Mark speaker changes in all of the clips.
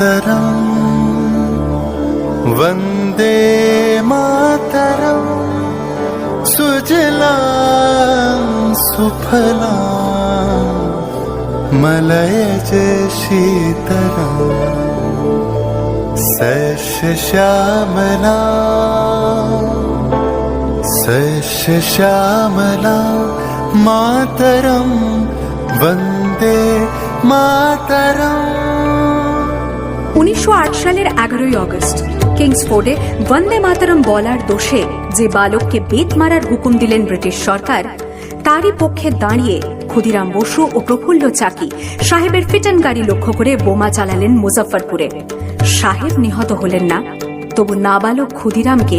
Speaker 1: मातरम्। वन्दे मातरम्। सुजला सुफला। मलयज च सश्यामला सश्यामला मातरं वन्दे मातरम्।
Speaker 2: উনিশশো সালের এগারোই অগস্ট। কিংসফোর্ডে বন্দে মাতারম বলার দোষে যে বালককে বেত মারার হুকুম দিলেন ব্রিটিশ সরকার, তারই পক্ষে দাঁড়িয়ে ক্ষুদিরাম বসু ও প্রফুল্ল চাকি সাহেবের ফিটন গাড়ি লক্ষ্য করে বোমা চালালেন মুজফ্ফরপুরে। সাহেব নিহত হলেন না, তবু নাবালক ক্ষুদিরামকে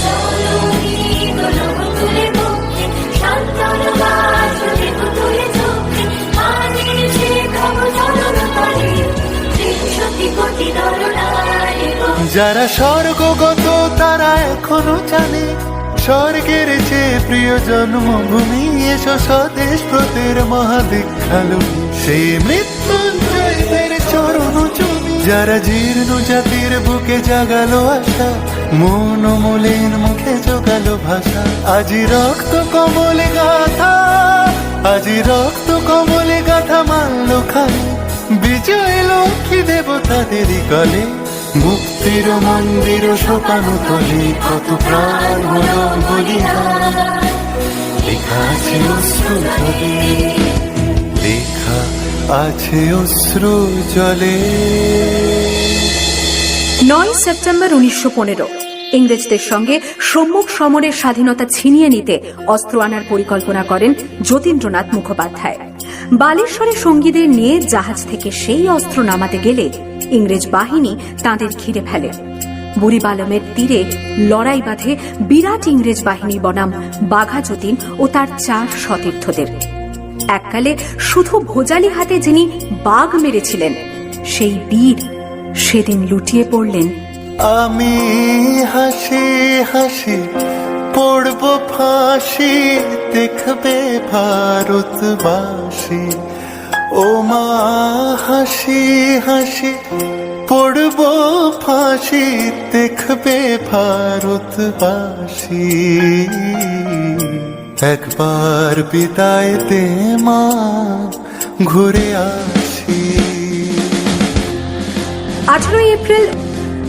Speaker 1: যারা স্বর্গগত, তারা এখনও জানে, স্বর্গের চেয়ে প্রিয় জন্মভূমি এসো স্বদেশ প্রতের মহাদীক্ষালু সেই মৃত্যুঞ্জয়দের চরণ যারা জীর্ণ জাতির বুকে জাগালো আশা, মন মলিন মুখে জোগালো ভাষা। আজি রক্ত কমলে গাথা, আজি রক্ত কমলে গাথা মানল খালি বিজয় লক্ষ্মী দেবতাদেরই কলে। মুক্তির মন্দির শোকানো তলে, কত প্রাণ হলো বলিদান লেখা আছে অশ্রু জলে, লেখা আছে অশ্রু জলে।
Speaker 2: নয় সেপ্টেম্বর উনিশশো পনেরো। ইংরেজদের সঙ্গে সম্মুখ সমরের স্বাধীনতা ছিনিয়ে নিতে অস্ত্র আনার পরিকল্পনা করেন যতীন্দ্রনাথ মুখোপাধ্যায়। বালেশ্বরে সঙ্গীদের নিয়ে জাহাজ থেকে সেই অস্ত্র নামাতে গেলে ইংরেজ বাহিনী তাঁদের ঘিরে ফেলে। বুড়িবালমের তীরে লড়াই বাঁধে বিরাট ইংরেজ বাহিনী বনাম বাঘা যতীন ও তার চার সতীর্থদের। এককালে শুধু ভোজালি হাতে যিনি বাঘ মেরেছিলেন, সেই বীর সেদিন লুটিয়ে পড়লেন।
Speaker 1: আমি হাসি হাসি পড়ব ফাঁসি, দেখবে ভারতবাসী। ও মা, হাসি হাসি, পড়ব ফাঁসি, দেখবে ভারতবাসী। একবার বিদায় দে মা, ঘুরে আসি।
Speaker 2: আঠারোই এপ্রিল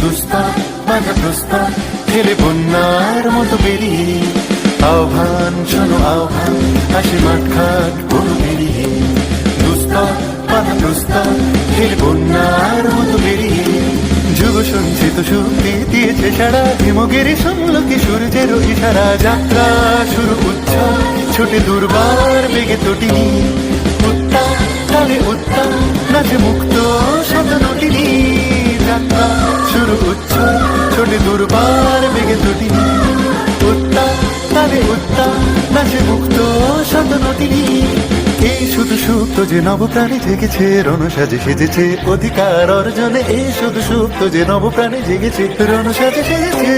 Speaker 1: দুস্তার বাধা প্রস্তার ঠেলে বন্যার মতো বেরিয়ে। আহ্বান, শোনো আহ্বান আসে মাখাট বন পেরিয়ে দুস্তার বাধা প্রস্তার ঠেলে বন্যার মতো বেরিয়ে। যুগ সঞ্চিত শক্তি দিয়েছে সারা হিমগির সমলকে সূর্যের ইশারা যাত্রা। শুরু উচ্ছ্বাস ছোটে দুর্বার বেগে তটিনী উত্তাপ তালে উত্তাপ নাচে মুক্ত, শত নটিনী যাত্রা শুরু উচ্ছ্বাস ছোটে দুর্বার বেগে তটিনী উত্তাপ তালে উত্তাপ নাচে মুক্ত শত নটিনী এই শুধু সুপ্ত যে নবপ্রাণে জেগেছে রণসাজে সেজেছে অধিকার অর্জনে এই শুধু সুপ্ত যে নবপ্রাণে জেগেছে রণসাজে সেজেছে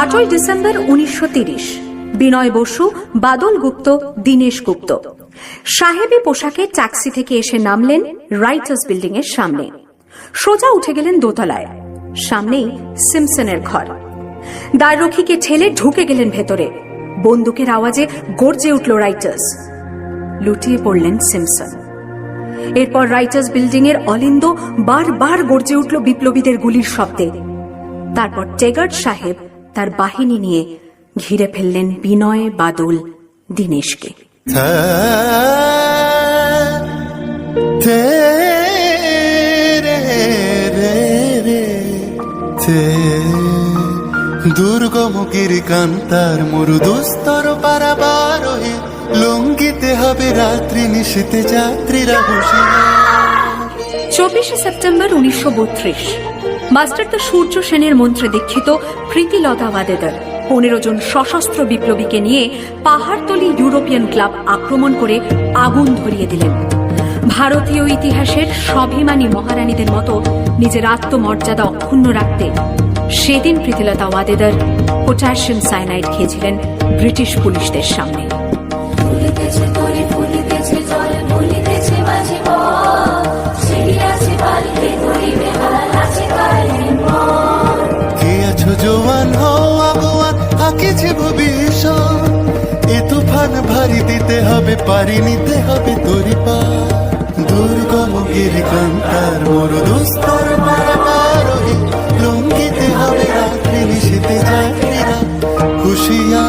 Speaker 2: আটই ডিসেম্বর উনিশশো বিনয় বসু, বাদল গুপ্ত, দীনেশ গুপ্ত। সাহেবী পোশাকে ট্যাক্সি থেকে এসে নামলেন রাইটার্স বিল্ডিং এর সামনে। সোজা উঠে গেলেন দোতলায়। সামনেই সিমসনের ঘর। দ্বাররক্ষীকে ঠেলে ঢুকে গেলেন ভেতরে। বন্দুকের আওয়াজে গর্জে উঠল রাইটার্স। লুটিয়ে পড়লেন সিমসন। এরপর রাইটার্স বিল্ডিং এর অলিন্দ বারবার গর্জে উঠল বিপ্লবীদের গুলির শব্দে। তারপর টেগার্ড সাহেব তার বাহিনী নিয়ে ঘিরে ফেললেন বিনয় বাদল দীনেশকে।
Speaker 1: দুর্গমুখীর কান্তার মরু দুস্তর পারাবার লঙ্গিতে হবে রাত্রি নিশীতে যাত্রীরা
Speaker 2: চব্বিশে সেপ্টেম্বর উনিশশো বত্রিশ। মাস্টার দ্য সূর্য সেনের মন্ত্রে দীক্ষিত প্রীতিলতা ওয়াদেদার পনেরো জন সশস্ত্র বিপ্লবীকে নিয়ে পাহাড়তলি ইউরোপিয়ান ক্লাব আক্রমণ করে আগুন ধরিয়ে দিলেন। ভারতীয় ইতিহাসের স্বাভিমানী মহারানীদের মতো নিজের আত্মমর্যাদা অক্ষুণ্ণ রাখতে সেদিন প্রীতিলতা ওয়াদেদার পটাশিয়াম সাইনাইড খেয়েছিলেন ব্রিটিশ পুলিশদের সামনে।
Speaker 1: দিতে হবে, পারি নিতে হবে তোরি পা। দুর্গম গিরিকান্তার মোর দুস্তর পারাবার হয়ে লঙ্ঘিতে হবে রাত্রি নিশিতে যাত্রীরা।
Speaker 2: খুশিয়া।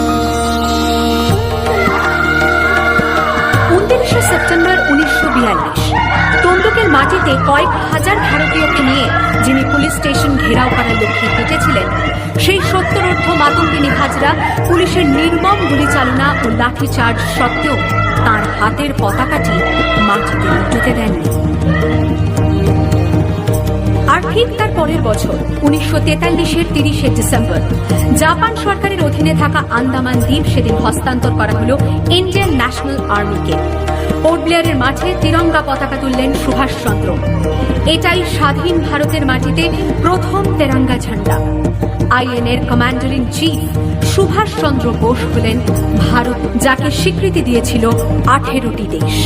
Speaker 2: সেপ্টেম্বর উনিশশো বিয়াল্লিশ। তন্দুকের মাটিতে কয়েক হাজার ভারতীয়কে নিয়ে যিনি পুলিশ স্টেশন ঘেরাও করার লক্ষ্যে হেঁটেছিলেন সেই সত্তরোর্ধ মাতঙ্গিনী হাজরা পুলিশের নির্মম গুলিচালনা ও লাঠিচার্জ সত্ত্বেও তার হাতের পতাকাটি মাটিতে উঠতে দেননি। আর ঠিক তার পরের বছর, উনিশশো তেতাল্লিশের তিরিশে ডিসেম্বর, জাপান সরকারের অধীনে থাকা আন্দামান দ্বীপ সেদিন হস্তান্তর করা হল ইন্ডিয়ান ন্যাশনাল আর্মিকে। পোর্ট ব্লেয়ারের মাঠে তিরঙ্গা পতাকা তুললেন সুভাষচন্দ্র এটাই স্বাধীন ভারতের মাটিতে প্রথম তেরঙ্গা ঝান্ডা। আইএনএর commander in chief Subhash Chandra Bose হলেন ভারত, যাকে স্বীকৃতি দিয়েছিল আঠেরোটি দেশ।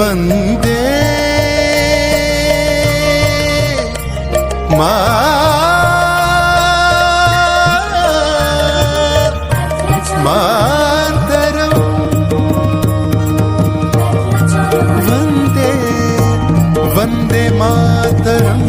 Speaker 3: Vande వందే మాతరం